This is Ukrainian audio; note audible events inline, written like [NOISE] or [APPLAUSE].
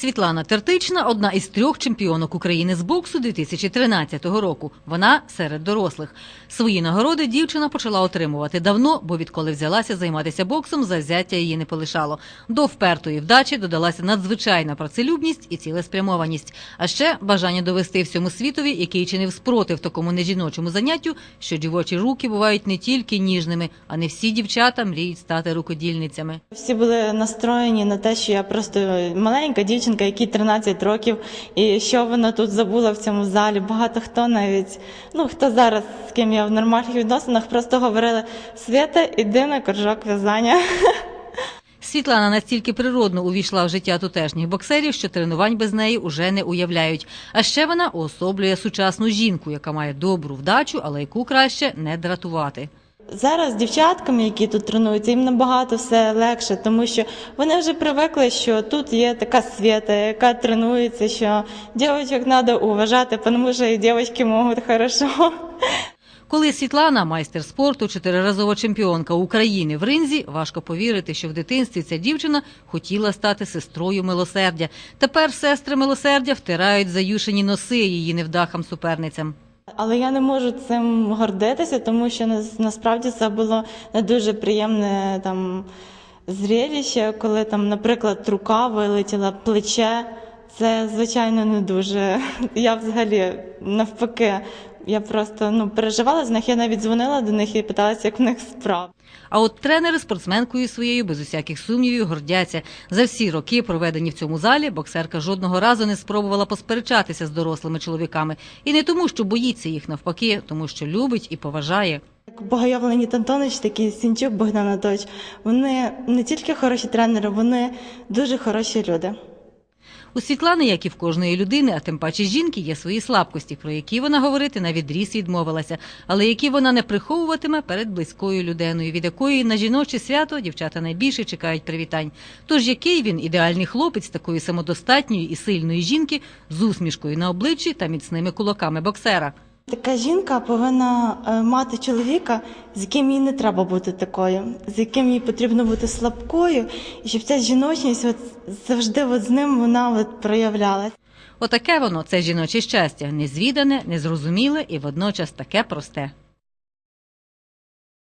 Світлана Тертична одна із трьох чемпіонок України з боксу 2013 року. Вона серед дорослих. Свої нагороди дівчина почала отримувати давно, бо відколи взялася займатися боксом, завзяття її не полишало. До впертої вдачі додалася надзвичайна працелюбність і цілеспрямованість, а ще бажання довести всьому світові, який чинив спротив такому нежіночому заняттю, що дівочі руки бувають не тільки ніжними, а не всі дівчата мріють стати рукодільницями. Всі були настроєні на те, що я просто маленька дівчинка, якій 13 років, і що вона тут забула в цьому залі. Багато хто навіть, ну хто зараз з ким я в нормальних відносинах, просто говорили Свята, іди на коржок в'язання. Світлана настільки природно увійшла в життя тутешніх боксерів, що тренувань без неї уже не уявляють. А ще вона уособлює сучасну жінку, яка має добру вдачу, але яку краще не дратувати. Зараз дівчаткам, які тут тренуються, їм набагато все легше, тому що вони вже привикли, що тут є така свята, яка тренується, що дівчаток треба уважати, тому що і дівчатки можуть хорошо. Коли Світлана, майстер спорту, чотириразова чемпіонка України в ринзі, важко повірити, що в дитинстві ця дівчина хотіла стати сестрою милосердя. Тепер сестри милосердя втирають заюшені носи її невдахам суперницям. Але я не можу цим гордитися, тому що насправді це було не дуже приємне там зрелище, коли там, наприклад, рука вилетіла, плече. Це звичайно не дуже. [LAUGHS] Я взагалі навпаки, я просто ну переживала з них. Я навіть дзвонила до них і питалася, як в них справи. А от тренери спортсменкою своєю без усяких сумнівів гордяться. За всі роки, проведені в цьому залі, боксерка жодного разу не спробувала посперечатися з дорослими чоловіками. І не тому, що боїться їх навпаки, тому що любить і поважає. Як Богояв Леонід Антонович, такий Сінчук Богдан Анатолійович, вони не тільки хороші тренери, вони дуже хороші люди. У Світлани, як і в кожної людини, а тим паче жінки, є свої слабкості, про які вона говорити на відріз відмовилася, але які вона не приховуватиме перед близькою людиною, від якої на жіноче свято дівчата найбільше чекають привітань. Тож який він ідеальний хлопець такої самодостатньої і сильної жінки з усмішкою на обличчі та міцними кулаками боксера. Така жінка повинна е, мати чоловіка, з яким їй не треба бути такою, з яким їй потрібно бути слабкою, і щоб ця жіночність от завжди от з ним вона от проявлялась. Отаке воно це жіноче щастя, незвідане, незрозуміле і водночас таке просте.